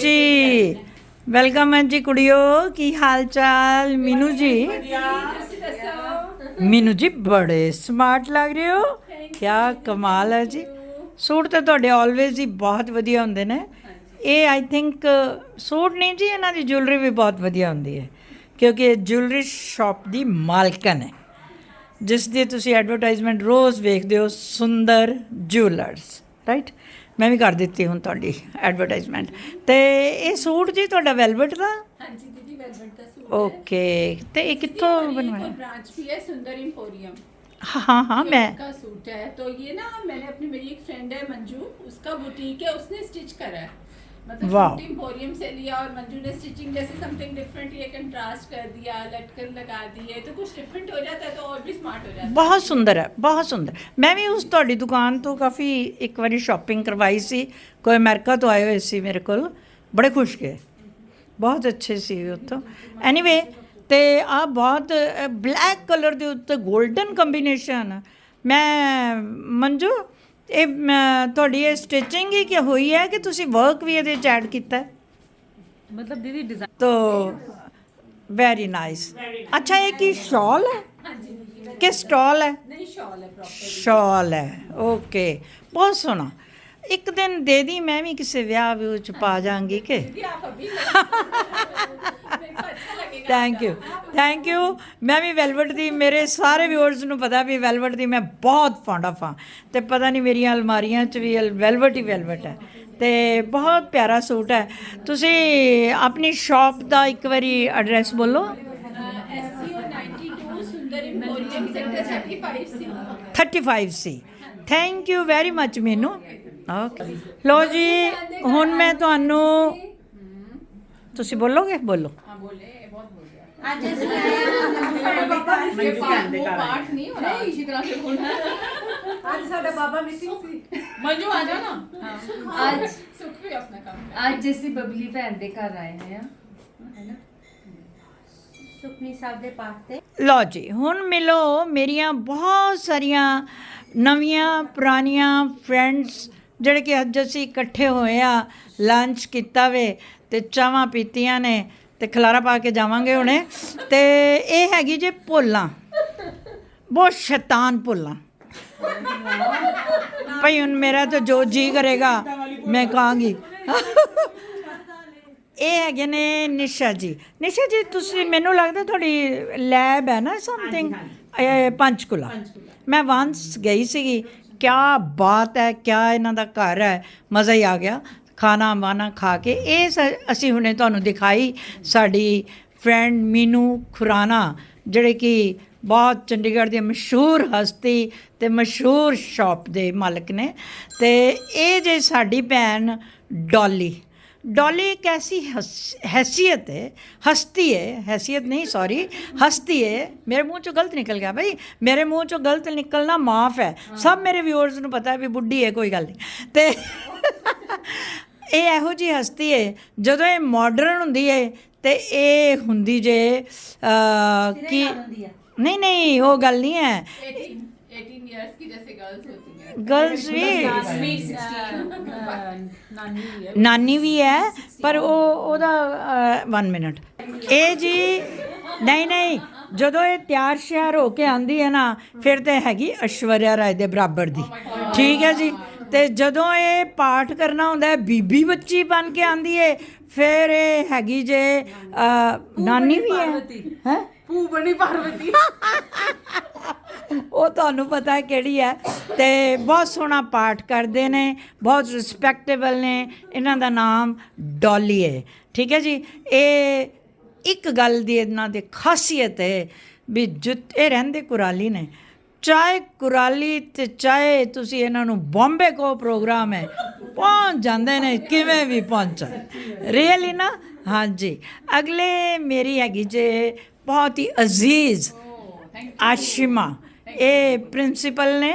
ਜੀ ਵੈਲਕਮ ਹੈ ਜੀ ਕੁੜੀਓ, ਕੀ ਹਾਲ ਚਾਲ ਮੀਨੂ ਜੀ? ਮੀਨੂ ਜੀ, ਬੜੇ ਸਮਾਰਟ ਲੱਗ ਰਹੇ ਹੋ। ਕੀ ਕਮਾਲ ਹੈ ਜੀ। ਸੂਟ ਤਾਂ ਤੁਹਾਡੇ ਆਲਵੇਜ਼ ਹੀ ਬਹੁਤ ਵਧੀਆ ਹੁੰਦੇ ਨੇ। ਇਹ ਆਈ ਥਿੰਕ ਸੂਟ ਨਹੀਂ ਜੀ, ਇਹਨਾਂ ਦੀ ਜੁਐਲਰੀ ਵੀ ਬਹੁਤ ਵਧੀਆ ਹੁੰਦੀ ਹੈ। ਕਿਉਂਕਿ ਇਹ ਜੁਐਲਰੀ ਸ਼ਾਪ ਦੀ ਮਾਲਕਨ ਹੈ। ਜਿਸ ਦੀ ਤੁਸੀਂ ਐਡਵਰਟਾਈਜ਼ਮੈਂਟ ਰੋਜ਼ ਵੇਖਦੇ ਹੋ, ਸੁੰਦਰ ਜੁਐਲਰਸ ਰਾਈਟ ਮੈਂ ਵੀ ਕਰ ਦਿੱਤੀ ਹੁਣ ਤੁਹਾਡੀ ਐਡਵਰਟਾਈਜ਼ਮੈਂਟ ਤੇ ਇਹ ਸੂਟ ਜੀ ਤੁਹਾਡਾ ਵੈਲਵਟ ਦਾ ਹਾਂਜੀ ਦੀਦੀ ਵੈਲਵਟ ਦਾ ਸੂਟ ਓਕੇ ਤੇ ਇਹ ਕਿੱਥੋਂ ਬਣਵਾਇਆ ब्रांच भी है सुंदर एम्पोरियम ਹਾਂ ਹਾਂ ਹਾਂ मैं का सूट है तो ये ना मैंने अपनी मेरी एक फ्रेंड है मंजू उसका बुटीक है उसने स्टिच करा है मतलब वाह एम्पोरियम से लिया और मंजू ने स्टिचिंग जैसे समथिंग डिफरेंट ये कंट्रास्ट कर दिया लटकन लगा दी है तो कुछ डिफरेंट हो जाता है तो और भी स्मार्ट हो जाता ਬਹੁਤ ਸੁੰਦਰ ਹੈ ਬਹੁਤ ਸੁੰਦਰ ਮੈਂ ਵੀ ਉਸ ਤੁਹਾਡੀ ਦੁਕਾਨ ਤੋਂ ਕਾਫੀ ਇੱਕ ਵਾਰੀ ਸ਼ਾਪਿੰਗ ਕਰਵਾਈ ਸੀ ਕੋਈ ਅਮਰੀਕਾ ਤੋਂ ਆਏ ਹੋਏ ਸੀ ਮੇਰੇ ਕੋਲ ਬੜੇ ਖੁਸ਼ ਗਏ ਬਹੁਤ ਅੱਛੇ ਸੀ ਉੱਥੋਂ ਐਨੀਵੇ ਤੇ ਆ ਬਹੁਤ ਬਲੈਕ ਕਲਰ ਦੇ ਉੱਤੇ 골ਡਨ ਕੰਬੀਨੇਸ਼ਨ ਮੈਂ ਮੰਜੂ ਇਹ ਤੁਹਾਡੀ ਇਹ ਸਟਿਚਿੰਗ ਹੀ ਕਿ ਹੋਈ ਹੈ ਕਿ ਤੁਸੀਂ ਵਰਕ ਵੀ ਇਹਦੇ ਚ ਐਡ ਕੀਤਾ? ਮਤਲਬ ਦੀਦੀ ਡਿਜ਼ਾਈਨ ਤੋ ਵੈਰੀ ਨਾਈਸ ਅੱਛਾ ਇਹ ਕੀ ਸ਼ਾਲ ਹੈ? ਕਿ ਸਟਾਲ ਹੈ? ਨਹੀਂ ਸ਼ਾਲ ਹੈ ਪ੍ਰੋਪਰ ਸ਼ਾਲ ਹੈ ਓਕੇ ਬਹੁਤ ਸੋਹਣਾ। ਇੱਕ ਦਿਨ ਦੇ ਦੀ ਮੈਂ ਵੀ ਕਿਸੇ ਵਿਆਹ ਵਿੱਚ ਪਾ ਜਾਾਂਗੀ ਕਿ। ਥੈਂਕ ਯੂ ਥੈਂਕ ਯੂ ਮੈਂ ਵੀ ਵੈਲਵਟ ਦੀ ਮੇਰੇ ਸਾਰੇ ਵਿਊਅਰਸ ਨੂੰ ਪਤਾ ਵੀ ਵੈਲਵਟ ਦੀ ਮੈਂ ਬਹੁਤ ਫੌਂਡ ਆਫ ਹਾਂ। ਤੇ ਪਤਾ ਨਹੀਂ ਮੇਰੀਆਂ ਅਲਮਾਰੀਆਂ 'ਚ ਵੀ ਵੈਲਵਟ ਹੀ ਵੈਲਵਟ ਹੈ। ਤੇ ਬਹੁਤ ਪਿਆਰਾ ਸੂਟ ਹੈ। ਤੁਸੀਂ ਆਪਣੀ ਸ਼ਾਪ ਦਾ ਇੱਕ ਵਾਰੀ ਐਡਰੈਸ ਬੋਲੋ। SCO 92 Sundar emporium sector 35 C. 35 C. Thank you very much ਮੈਨੂੰ। ਓਕੇ ਲੋ ਜੀ ਹੁਣ ਮੈਂ ਤੁਹਾਨੂੰ ਤੁਸੀਂ ਬੋਲੋਗੇ? ਬੋਲੋ। ਹਾਂ ਬੋਲੇ ਬਹੁਤ ਬੋਲ ਗਿਆ ਅੱਜ ਅਸੀਂ ਆਏ ਪਾਪਾ ਮਿਸਕੇ ਪਾਠ ਨਹੀਂ ਹੋ ਰਿਹਾ ਇਸੇ ਤਰ੍ਹਾਂ ਸੇ ਬੋਲਣਾ। ਅੱਜ ਸਾਡਾ ਬਾਬਾ ਮਿਸਿੰਗ ਸੀ। ਮੰਜੂ ਆ ਜਾ ਨਾ। ਅੱਜ ਸੁਖ ਵੀ ਆਪਣਾ ਕੰਮ ਅੱਜ ਅਸੀਂ ਬਬਲੀ ਭੈਣ ਦੇ ਘਰ ਆਏ ਹਾਂ। ਹੈਨਾ ਸੁਖਨੀ ਸਾਹਿਬ ਦੇ ਪਾਠ ਤੇ। ਲੋ ਜੀ ਹੁਣ ਮਿਲੋ ਮੇਰੀਆਂ ਬਹੁਤ ਸਾਰੀਆਂ ਨਵੀਆਂ ਪੁਰਾਣੀਆਂ ਫਰੈਂਡਸ ਜਿਹੜੇ ਕਿ ਅੱਜ ਅਸੀਂ ਇਕੱਠੇ ਹੋਏ ਆ ਲੰਚ ਕੀਤਾ ਵੇ ਤੇ ਚਾਹਾਂ ਪੀਤੀਆਂ ਨੇ ਤੇ ਖਲਾਰਾ ਪਾ ਕੇ ਜਾਵਾਂਗੇ ਹੁਣੇ। ਤੇ ਇਹ ਹੈਗੀ ਜੇ ਭੋਲਾਂ। ਬਹੁਤ ਸ਼ੈਤਾਨ ਭੋਲਾਂ। ਭਈ ਹੁਣ ਮੇਰਾ ਤਾਂ ਜੋ ਜੀ ਕਰੇਗਾ ਮੈਂ ਕਹਾਂਗੀ। ਇਹ ਹੈਗੇ ਨੇ ਨਿਸ਼ਾ ਜੀ। ਨਿਸ਼ਾ ਜੀ ਤੁਸੀਂ ਮੈਨੂੰ ਲੱਗਦਾ ਤੁਹਾਡੀ ਲੈਬ ਹੈ ਨਾ ਸਮਥਿੰਗ ਪੰਚਕੁਲਾ। ਮੈਂ ਵਾਂਸ ਗਈ ਸੀਗੀ ਕਿਆ ਬਾਤ ਹੈ, ਕਿਆ ਇਹਨਾਂ ਦਾ ਘਰ ਹੈ। ਮਜ਼ਾ ਹੀ ਆ ਗਿਆ। ਖਾਣਾ ਵਾਣਾ ਖਾ ਕੇ। ਇਹ ਸ- ਅਸੀਂ ਹੁਣੇ ਤੁਹਾਨੂੰ ਦਿਖਾਈ ਸਾਡੀ ਫਰੈਂਡ ਮੀਨੂ ਖੁਰਾਨਾ, ਜਿਹੜੇ ਕਿ ਬਹੁਤ ਚੰਡੀਗੜ੍ਹ ਦੀ ਮਸ਼ਹੂਰ ਹਸਤੀ ਤੇ ਮਸ਼ਹੂਰ ਸ਼ਾਪ ਦੇ ਮਾਲਕ ਨੇ। ਤੇ ਇਹ ਜੇ ਸਾਡੀ ਭੈਣ ਡੋਲੀ। डॉली एक ऐसी हस- हैसियत है हस्ती है हैसियत नहीं सॉरी हस्ती है मेरे मुंह चो गलत निकल गया भाई मेरे मुंह चो गलत निकलना माफ़ है ਸਭ ਮੇਰੇ ਵਿਊਅਰਸ ਨੂੰ ਪਤਾ ਹੈ ਵੀ ਬੁੱਢੀ ਹੈ ਕੋਈ ਗੱਲ ਨਹੀਂ ਤੇ ਇਹ ਇਹੋ ਜੀ ਹਸਤੀ ਹੈ ਜਦੋਂ ਇਹ ਮਾਡਰਨ ਹੁੰਦੀ ਹੈ ਤੇ ਇਹ ਹੁੰਦੀ ਜੇ ਅਹ, ਕੀ ਨਹੀਂ ਨਹੀਂ ਉਹ ਗੱਲ ਨਹੀਂ ਹੈ 18 18 इयर्स की जैसे गर्ल्स होती हैं ਗਰਲਸ ਵੀ नानी भी है ਨਾਨੀ ਵੀ ਹੈ ਪਰ ਉਹ ਉਹਦਾ 1 ਮਿੰਟ ਇਹ ਜੀ ਨਹੀਂ ਨਹੀਂ ਜਦੋਂ ਇਹ ਤਿਆਰ ਸ਼ਿਆਰ ਹੋ ਕੇ ਆਂਦੀ ਹੈ ਨਾ ਫਿਰ ਤੇ ਹੈਗੀ ਐਸ਼ਵਰਿਆ ਰਾਏ ਦੇ ਬਰਾਬਰ ਦੀ ਠੀਕ ਹੈ ਜੀ ਤੇ ਜਦੋਂ ਇਹ ਪਾਠ ਕਰਨਾ ਹੁੰਦਾ ਹੈ ਬੀਬੀ ਬੱਚੀ ਬਣ ਕੇ ਆਂਦੀ ਹੈ ਫਿਰ ਇਹ ਹੈਗੀ ਜੇ ਅ, ਨਾਨੀ ਵੀ ਹੈ ਹੈ ਭੂ ਬਣੀ ਪਾਰਵਤੀ। ਉਹ ਤੁਹਾਨੂੰ ਪਤਾ ਹੈ ਕਿਹੜੀ ਹੈ ਤੇ ਬਹੁਤ ਸੋਹਣਾ ਪਾਠ ਕਰਦੇ ਨੇ, ਬਹੁਤ ਰਿਸਪੈਕਟੇਬਲ ਨੇ, ਇਹਨਾਂ ਦਾ ਨਾਮ ਡੋਲੀ ਹੈ। ਠੀਕ ਹੈ ਜੀ? ਇਹ ਇੱਕ ਗੱਲ ਦੀ ਇਹਨਾਂ ਦੀ ਖਾਸੀਅਤ ਹੈ ਵੀ ਜੁੱਤੇ ਰਹਿੰਦੇ ਕੁਰਾਲੀ ਨੇ। ਚਾਹੇ ਕੁਰਾਲੀ ਤੇ ਚਾਹੇ ਤੁਸੀਂ ਇਹਨਾਂ ਨੂੰ ਬੰਬੇ ਕੋ ਪ੍ਰੋਗਰਾਮ ਹੈ, ਪਹੁੰਚ ਜਾਂਦੇ ਨੇ, ਕਿਵੇਂ ਵੀ ਪਹੁੰਚ ਰੀਅਲੀ ਨਾ ਹਾਂਜੀ। ਅਗਲੇ ਮੇਰੀ ਹੈਗੀ ਜੇ ਬਹੁਤ ਹੀ ਅਜ਼ੀਜ਼ ਆਸ਼ਿਮਾ। ਇਹ ਪ੍ਰਿੰਸੀਪਲ ਨੇ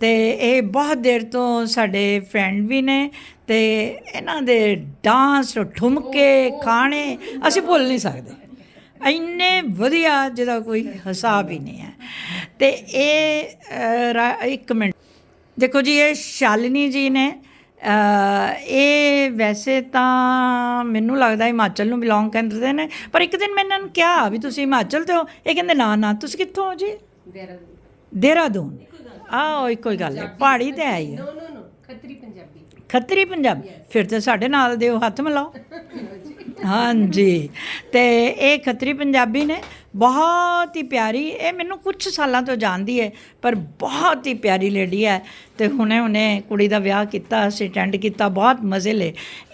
ਤੇ ਇਹ ਬਹੁਤ ਦੇਰ ਤੋਂ ਸਾਡੇ ਫਰੈਂਡ ਵੀ ਨੇ ਤੇ ਇਹਨਾਂ ਦੇ ਡਾਂਸ ਠੁਮਕੇ ਖਾਣੇ ਅਸੀਂ ਭੁੱਲ ਨਹੀਂ ਸਕਦੇ। ਇੰਨੇ ਵਧੀਆ ਜਿਹਦਾ ਕੋਈ ਹਿਸਾਬ ਹੀ ਨਹੀਂ ਹੈ। ਤੇ ਇਹ ਇੱਕ ਮਿੰਟ। ਦੇਖੋ ਜੀ ਇਹ ਸ਼ਾਲਿਨੀ ਜੀ ਨੇ ਇਹ ਵੈਸੇ ਤਾਂ ਮੈਨੂੰ ਲੱਗਦਾ ਹਿਮਾਚਲ ਨੂੰ ਬਿਲੋਂਗ ਕਰਦੇ ਨੇ ਪਰ ਇੱਕ ਦਿਨ ਮੈਂ ਇਹਨਾਂ ਨੂੰ ਕਿਹਾ ਵੀ ਤੁਸੀਂ ਹਿਮਾਚਲ ਤੋਂ ਹੋ। ਇਹ ਕਹਿੰਦੇ ਨਾ ਨਾ ਤੁਸੀਂ ਕਿੱਥੋਂ ਹੋ ਜੀ? ਦੇਹਰਾਦੂਨ। ਆਹ ਇੱਕੋ ਹੀ ਗੱਲ ਹੈ। ਪਹਾੜੀ ਤੇ ਹੈ ਹੀ। ਨੋ ਨੋ ਨੋ ਖੱਤਰੀ ਪੰਜਾਬੀ। ਖੱਤਰੀ ਪੰਜਾਬ। ਫਿਰ ਤੇ ਸਾਡੇ ਨਾਲ ਦੇ ਉਹ ਹੱਥ ਮਿਲਾਓ। ਹਾਂਜੀ। ਤੇ ਇਹ ਖੱਤਰੀ ਪੰਜਾਬੀ ਨੇ, ਬਹੁਤ ਹੀ ਪਿਆਰੀ, ਇਹ ਮੈਨੂੰ ਕੁਝ ਸਾਲਾਂ ਤੋਂ ਜਾਣਦੀ ਹੈ, ਪਰ ਬਹੁਤ ਹੀ ਪਿਆਰੀ ਲੇਡੀ ਹੈ। ਤੇ ਹੁਣੇ ਹੁਣੇ ਕੁੜੀ ਦਾ ਵਿਆਹ ਕੀਤਾ, ਅਸੀਂ ਅਟੈਂਡ ਕੀਤਾ, ਬਹੁਤ ਮਜ਼ੇ ਲਏ।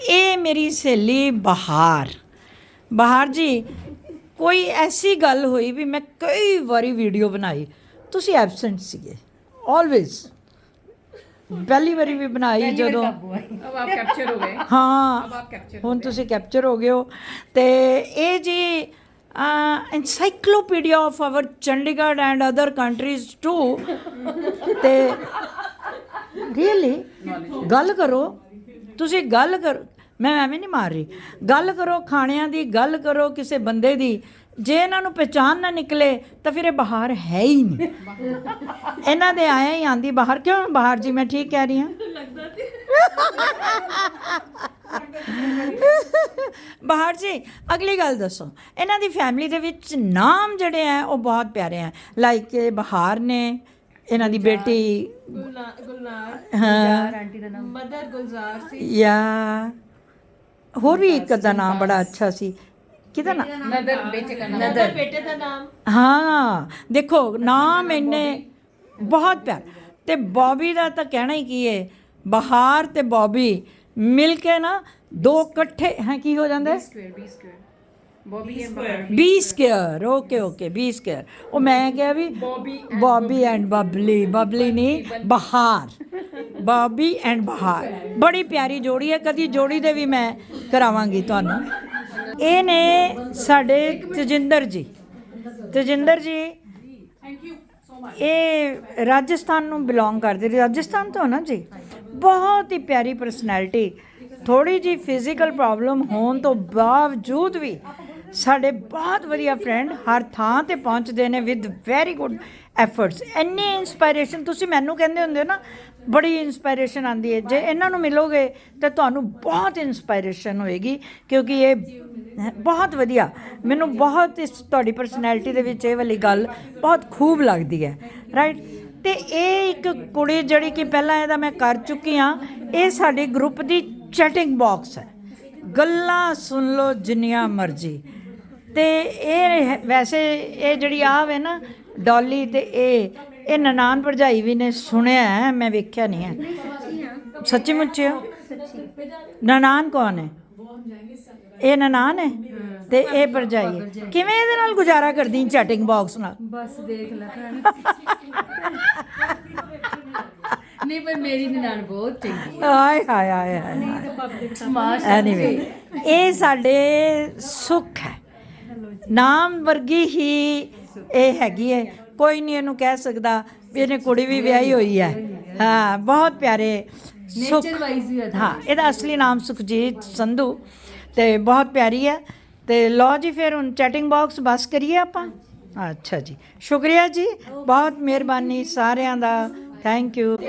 ਇਹ ਮੇਰੀ ਸਹੇਲੀ ਬਹਾਰ। ਬਹਾਰ ਜੀ, ਕੋਈ ਐਸੀ ਗੱਲ ਹੋਈ ਵੀ ਮੈਂ ਕਈ ਵਾਰੀ ਵੀਡੀਓ ਬਣਾਈ। ਤੁਸੀਂ ਐਬਸੈਂਟ ਸੀਗੇ ਆਲਵੇਜ਼ ਪਹਿਲੀ ਵਾਰੀ ਵੀ ਬਣਾਈ ਜਦੋਂ। ਅਬ ਆਪ ਕੈਪਚਰ ਹੋ ਗਏ। ਹਾਂ ਅਬ ਆਪ ਕੈਪਚਰ ਹੁਣ ਤੁਸੀਂ ਕੈਪਚਰ ਹੋ ਗਏ ਹੋ। ਤੇ ਇਹ ਜੀ encyclopedia of our Chandigarh and other countries too ਤੇ ਰੀਅਲੀ ਗੱਲ ਕਰੋ ਤੁਸੀਂ ਗੱਲ ਕਰ ਮੈਂ ਐਵੇਂ ਨਹੀਂ ਮਾਰ ਰਹੀ। ਗੱਲ ਕਰੋ ਖਾਣਿਆਂ ਦੀ ਗੱਲ ਕਰੋ ਕਿਸੇ ਬੰਦੇ ਦੀ। ਜੇ ਇਹਨਾਂ ਨੂੰ ਪਛਾਣ ਨਾ ਨਿਕਲੇ ਤਾਂ ਫਿਰ ਇਹ ਬਾਹਰ ਹੈ ਹੀ ਨਹੀਂ। ਇਹਨਾਂ ਦੇ ਆਇਆ ਹੀ ਆਂਦੀ ਬਾਹਰ ਕਿਉਂ? ਬਾਹਰ ਜੀ ਮੈਂ ਠੀਕ ਕਹਿ ਰਹੀ ਹਾਂ। ਬਾਹਰ ਜੀ ਅਗਲੀ ਗੱਲ ਦੱਸੋ। ਇਹਨਾਂ ਦੀ ਫੈਮਿਲੀ ਦੇ ਵਿੱਚ ਨਾਮ ਜਿਹੜੇ ਆ ਉਹ ਬਹੁਤ ਪਿਆਰੇ ਆ। ਲਾਈਕ ਬਹਾਰ ਨੇ ਇਹਨਾਂ ਦੀ ਬੇਟੀ ਗੁਲਨਾਰ ਹਾਂ। ਆਂਟੀ ਦਾ ਨਾਮ। ਮਦਰ ਗੁਲਜ਼ਾਰ ਸੀ। ਜਾਂ ਹੋਰ ਵੀ ਇੱਕ ਦਾ ਨਾਮ ਬੜਾ ਅੱਛਾ ਸੀ। ਕਿਹਦਾ ਨਾਮ? ਨਦਰ ਬੇਟੇ ਦਾ ਨਾਮ ਨਦਰ ਬੇਟੇ ਦਾ ਨਾਮ। ਹਾਂ ਦੇਖੋ ਨਾਮ ਇੰਨੇ ਬਹੁਤ ਪਿਆਰ। ਤੇ ਬੌਬੀ ਦਾ ਤਾਂ ਕਹਿਣਾ ਹੀ ਕੀ ਹੈ ਬਹਾਰ ਤੇ ਬੌਬੀ ਮਿਲ ਕੇ ਨਾ ਦੋ ਇਕੱਠੇ ਹੈ ਕੀ ਹੋ ਜਾਂਦਾ? Square Bobby and B square okay okay B square ਉਹ ਮੈਂ ਕਿਹਾ ਵੀ ਬੌਬੀ ਐਂਡ ਬਬਲੀ। ਬਬਲੀ ਨਹੀਂ ਬਹਾਰ। ਬੌਬੀ ਐਂਡ ਬਹਾਰ। ਬੜੀ ਪਿਆਰੀ ਜੋੜੀ ਹੈ ਕਦੀ ਜੋੜੀ ਦੇ ਵੀ ਮੈਂ ਕਰਾਵਾਂਗੀ ਤੁਹਾਨੂੰ। ਇਹ ਨੇ ਸਾਡੇ ਤਜਿੰਦਰ ਜੀ। ਤਜਿੰਦਰ ਜੀ, ਇਹ ਰਾਜਸਥਾਨ ਨੂੰ ਬਿਲੋਂਗ ਕਰਦੇ। ਨੇ ਰਾਜਸਥਾਨ ਤੋਂ ਨਾ ਜੀ? ਬਹੁਤ ਹੀ ਪਿਆਰੀ ਪਰਸਨੈਲਿਟੀ ਥੋੜੀ ਜੀ ਫਿਜ਼ੀਕਲ ਪ੍ਰੋਬਲਮ ਹੋਣ ਤੋਂ ਬਾਵਜੂਦ ਵੀ ਸਾਡੇ ਬਹੁਤ ਵਧੀਆ ਫਰੈਂਡ ਹਰ ਥਾਂ ਤੇ ਪਹੁੰਚਦੇ ਨੇ ਵਿਦ ਵੈਰੀ ਗੁੱਡ ਐਫਰਟਸ ਇੰਨੀ ਇਨਸਪੀਰੇਸ਼ਨ ਤੁਸੀਂ ਮੈਨੂੰ ਕਹਿੰਦੇ ਹੁੰਦੇ ਹੋ ਨਾ, ਬੜੀ ਇਨਸਪੀਰੇਸ਼ਨ ਆਂਦੀ ਹੈ। ਜੇ ਇਹਨਾਂ ਨੂੰ ਮਿਲੋਗੇ, ਤਾਂ ਤੁਹਾਨੂੰ ਬਹੁਤ ਇਨਸਪੀਰੇਸ਼ਨ ਹੋਏਗੀ, ਕਿਉਂਕਿ ਇਹ ਬਹੁਤ ਵਧੀਆ। ਮੈਨੂੰ ਬਹੁਤ ਇਸ ਤੁਹਾਡੀ ਪਰਸਨੈਲਿਟੀ ਦੇ ਵਿੱਚ ਇਹ ਵਾਲੀ ਗੱਲ ਬਹੁਤ ਖੂਬ ਲੱਗਦੀ ਹੈ। ਰਾਈਟ ਤੇ ਇਹ ਇੱਕ ਕੁੜੀ ਜਿਹੜੀ ਕਿ ਪਹਿਲਾਂ ਇਹਦਾ ਮੈਂ ਕਰ ਚੁੱਕੀ ਹਾਂ, ਇਹ ਸਾਡੇ ਗਰੁੱਪ ਦੀ ਚੈਟਿੰਗ ਬਾਕਸ ਹੈ। ਗੱਲਾਂ ਸੁਣ ਲਓ ਜਿੰਨੀਆਂ ਮਰਜ਼ੀ। ਤੇ ਇਹ ਹੈ- ਵੈਸੇ ਇਹ ਜਿਹੜੀ ਆਹ ਵੇ ਨਾ ਡੋਲੀ ਤੇ ਇਹ ਇਹ ਨਨਾਨ ਭਰਜਾਈ ਵੀ ਨੇ ਸੁਣਿਆ ਹੈ ਮੈਂ ਵੇਖਿਆ ਨਹੀਂ ਹੈ। ਸੱਚੀ ਮੁੱਚੀ ਹੋ? ਨਨਾਨ ਕੌਣ ਹੈ? ਇਹ ਨਨਾਨ ਹੈ? ਤੇ ਇਹ ਭਰਜਾਈ ਹੈ। ਕਿਵੇਂ ਇਹਦੇ ਨਾਲ ਗੁਜ਼ਾਰਾ ਕਰਦੀ ਚੈਟਿੰਗ ਬਾਕਸ ਨਾਲ? ਬਸ ਦੇਖ ਲੈ ਨਹੀਂ ਪਰ ਮੇਰੀ ਨਨਾਣ ਬਹੁਤ ਚੰਗੀ ਆਏ ਹਾਏ ਹਾਏ ਹਾਏ ਸਮਾਸ਼ ਐਨੀਵੇ ਇਹ ਸਾਡੇ ਸੁੱਖ ਹੈ। ਨਾਮ ਵਰਗੀ ਹੀ ਇਹ ਹੈਗੀ ਹੈ। ਕੋਈ ਨਹੀਂ ਇਹਨੂੰ ਕਹਿ ਸਕਦਾ ਵੀ ਇਹਨੇ ਕੁੜੀ ਵੀ ਵਿਆਹੀ ਹੋਈ ਹੈ। ਹਾਂ ਬਹੁਤ ਪਿਆਰੇ ਸੁੱਖ ਨੇਚਰ ਵਾਈਜ਼ ਵੀ ਅਦਾ ਹਾਂ ਇਹਦਾ ਅਸਲੀ ਨਾਮ ਸੁਖਜੀਤ ਸੰਧੂ ਤੇ ਬਹੁਤ ਪਿਆਰੀ ਹੈ। ਤੇ ਲਓ ਜੀ ਫਿਰ ਹੁਣ ਚੈਟਿੰਗ ਬਾਕਸ ਬਸ ਕਰੀਏ ਆਪਾਂ। ਅੱਛਾ ਜੀ। ਸ਼ੁਕਰੀਆ ਜੀ। ਬਹੁਤ ਮਿਹਰਬਾਨੀ ਸਾਰਿਆਂ ਦਾ। ਥੈਂਕ ਯੂ ਹਟੋ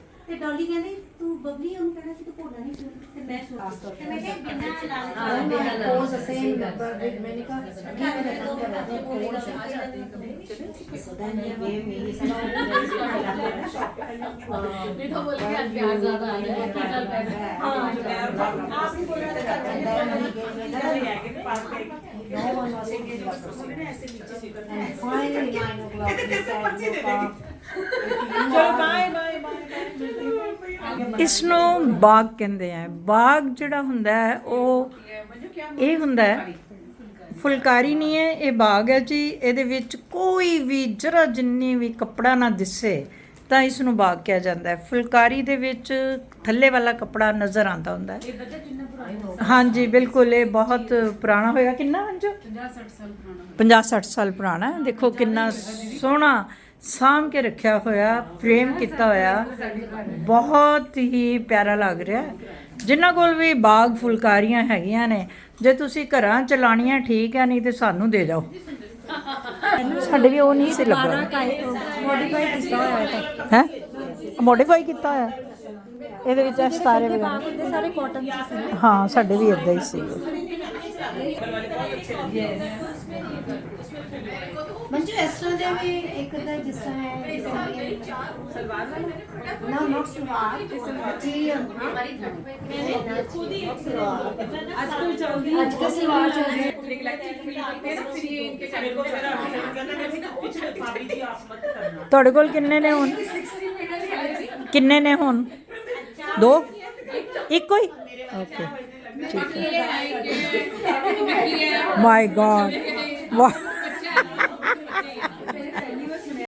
ਤੇ ਡੋਲੀ ਕਹਿੰਦੀ ਤੂੰ ਬਬਲੀ ਉਹਨੂੰ ਕਹਿਣਾ ਸੀ ਤੂੰ ਭੋਲਾ ਨਹੀਂ ਤੂੰ ਤੇ ਮੈਂ ਸੋਚ ਤੇ ਮੈਂ ਕਿਹਾ ਬਿਨਾਂ ਲਾਲਚ ਹਾਂ, ਬਿਨਾਂ ਲਾਲਚ। ਪੋਜ਼ ਸਹੀ ਗੱਲ। मैंने कहा क्या करे तो नहीं तो बोल के आज प्यार ज्यादा आ रहा है कि कल पैदा आप ही बोल रहे थे पास पे ऐसे नीचे से कहते कैसे पर्ची दे देगी चलो बाय बाय बाय ਇਸ ਨੂੰ ਬਾਗ ਕਹਿੰਦੇ ਆ। ਬਾਗ ਜਿਹੜਾ ਹੁੰਦਾ ਹੈ ਉਹ ਇਹ ਹੁੰਦਾ ਹੈ ਫੁਲਕਾਰੀ ਨਹੀਂ ਹੈ ਇਹ ਬਾਗ ਹੈ ਜੀ। ਇਹਦੇ ਵਿੱਚ ਕੋਈ ਵੀ ਜਰਾ ਜਿੰਨੀ ਵੀ ਕੱਪੜਾ ਨਾ ਦਿਸੇ ਤਾਂ ਇਸ ਨੂੰ ਬਾਗ ਕਿਹਾ ਜਾਂਦਾ ਹੈ। ਫੁਲਕਾਰੀ ਦੇ ਵਿੱਚ ਥੱਲੇ ਵਾਲਾ ਕੱਪੜਾ ਨਜ਼ਰ ਆਉਂਦਾ ਹੁੰਦਾ ਹੈ। ਹਾਂਜੀ ਬਿਲਕੁਲ ਇਹ ਬਹੁਤ ਪੁਰਾਣਾ ਹੋਏਗਾ ਕਿੰਨਾ ਅੰਜੋ? 50 60 ਸਾਲ ਪੁਰਾਣਾ ਹੈ। ਦੇਖੋ ਕਿੰਨਾ ਸੋਹਣਾ ਸਾਂਭ ਕੇ ਰੱਖਿਆ ਹੋਇਆ ਫਰੇਮ ਕੀਤਾ ਹੋਇਆ ਬਹੁਤ ਹੀ ਪਿਆਰਾ ਲੱਗ ਰਿਹਾ ਹੈ। ਜਿਨ੍ਹਾਂ ਕੋਲ ਵੀ ਬਾਗ ਫੁਲਕਾਰੀਆਂ ਹੈਗੀਆਂ ਨੇ ਜੇ ਤੁਸੀਂ ਘਰਾਂ ਚ ਲਾਣੀਆਂ ਠੀਕ ਹੈ ਨਹੀਂ ਤੇ ਸਾਨੂੰ ਦੇ ਜਾਓ ਸਾਡੇ ਵੀ ਉਹ ਨਹੀਂ ਸੀ ਲੱਗਾ ਮੋਡੀਫਾਈ ਕੀਤਾ ਹੋਇਆ ਹੈ ਹੈ? ਮੋਡੀਫਾਈ ਕੀਤਾ ਹੋਇਆ। ਇਹਦੇ ਵਿੱਚ ਇਹ ਸਤਾਰੇ ਵਗੈਰਾ। ਹੁੰਦੇ ਸਾਰੇ ਕਾਟਨ ਸੀ ਹਾਂ ਸਾਡੇ ਵੀ ਇਦਾਂ ਹੀ ਸੀ। ਮੰਜੂ ਇਸ ਤਰ੍ਹਾਂ ਦੇ ਵੀ ਇੱਕ ਤਾਂ ਜਿਸ ਤਰ੍ਹਾਂ ਹੈ ਸਲਵਾਰ ਨਾ ਨੋਟ ਸਲਵਾਰ ਜੀ ਅੱਜਕੱਲ ਚੱਲਦੀ ਅੱਜ ਕੱਲ ਸਲਵਾਰ ਚੱਲ ਰਹੀ ਹੈ ਤੁਹਾਡੇ ਕੋਲ ਕਿੰਨੇ ਨੇ ਹੁਣ? ਕਿੰਨੇ ਨੇ ਹੁਣ? ਦੋ? ਇੱਕੋ ਹੀ ਓਕੇ ਠੀਕ ਹੈ ਮਾਈ ਗॉड ਵਾਹ